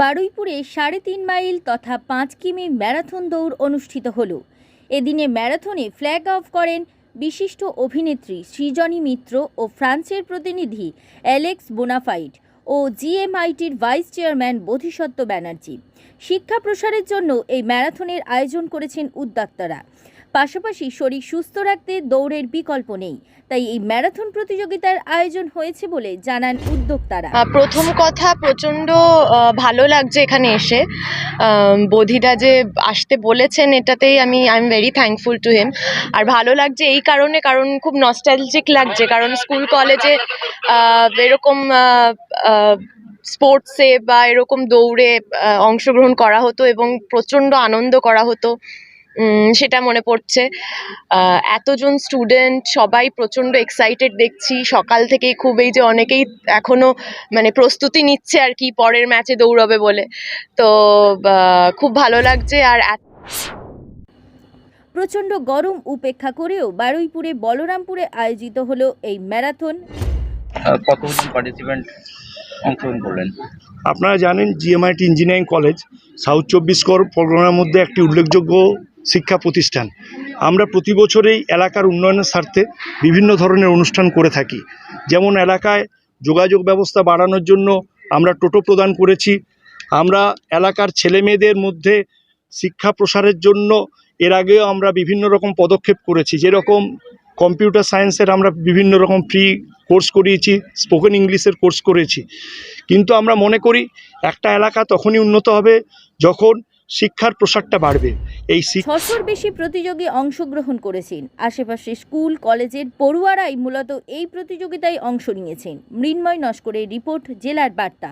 বারুইপুরে সাড়ে তিন মাইল তথা পাঁচ কিমি ম্যারাথন দৌড় অনুষ্ঠিত হলো। এদিনে ম্যারাথনে ফ্ল্যাগ অফ করেন বিশিষ্ট অভিনেত্রী সৃজনী মিত্র ও ফ্রান্সের প্রতিনিধি অ্যালেক্স বোনাফাইট ও জিএমআইটির ভাইস চেয়ারম্যান বোধিসত্ত্ব ব্যানার্জি। শিক্ষা প্রসারের জন্য এই ম্যারাথনের আয়োজন করেছেন উদ্যোক্তারা। পাশাপাশি শরীর সুস্থ রাখতে দৌড়ের বিকল্প নেই। তাই এই ম্যারাথন প্রতিযোগিতার আয়োজন হয়েছে বলে জানান উদ্যোক্তারা। প্রথম কথা, প্রচণ্ড ভালো লাগছে এখানে এসে। বোধিদা যে আসতে বলেছেন এটাতেই আমি I am very thankful to him আর ভালো লাগছে এই কারণে, কারণ খুব নস্টালজিক লাগছে। কারণ স্কুল, কলেজে এরকম স্পোর্টসে বা এরকম দৌড়ে অংশগ্রহণ করা হতো এবং প্রচণ্ড আনন্দ করা হতো। সেটা মনে পড়ছে। আহ, এতজন স্টুডেন্ট সবাই প্রচণ্ড এক্সাইটেড দেখছি। সকাল থেকেই খুব এই যে অনেকেই এখনও মানে প্রস্তুতি নিচ্ছে আর কি পরের ম্যাচে দৌড়বে বলে। তো খুব ভালো লাগছে আর প্রচণ্ড গরম উপেক্ষা করেও বারুইপুরে বলরামপুরে আয়োজিত হলো এই ম্যারাথন কতজন পার্টিসিপেন্ট অংশগ্রহণ করলেন? আপনারা জানেন জিএমআইটি ইঞ্জিনিয়ারিং কলেজ সাউথ চব্বিশ পরগনার মধ্যে একটি উল্লেখযোগ্য শিক্ষা প্রতিষ্ঠান। আমরা প্রতি বছরেই এলাকার উন্নয়নের স্বার্থে বিভিন্ন ধরনের অনুষ্ঠান করে থাকি। যেমন এলাকায় যোগাযোগ ব্যবস্থা বাড়ানোর জন্য আমরা টোটো প্রদান করেছি। আমরা এলাকার ছেলে মেয়েদের মধ্যে শিক্ষা প্রসারের জন্য এর আগেও আমরা বিভিন্ন রকম পদক্ষেপ করেছি। যেরকম কম্পিউটার সায়েন্সের আমরা বিভিন্ন রকম ফ্রি কোর্স করিয়েছি, স্পোকেন ইংলিশের কোর্স করেছি। কিন্তু আমরা মনে করি একটা এলাকা তখনই উন্নত হবে যখন শিক্ষার প্রসারটা বাড়বে। এই ছশোর বেশি প্রতিযোগী অংশগ্রহণ করেছেন। আশেপাশে স্কুল, কলেজের পড়ুয়ারাই মূলত এই প্রতিযোগিতায় অংশ নিয়েছেন। মৃন্ময় নস্করের রিপোর্ট, জেলার বার্তা।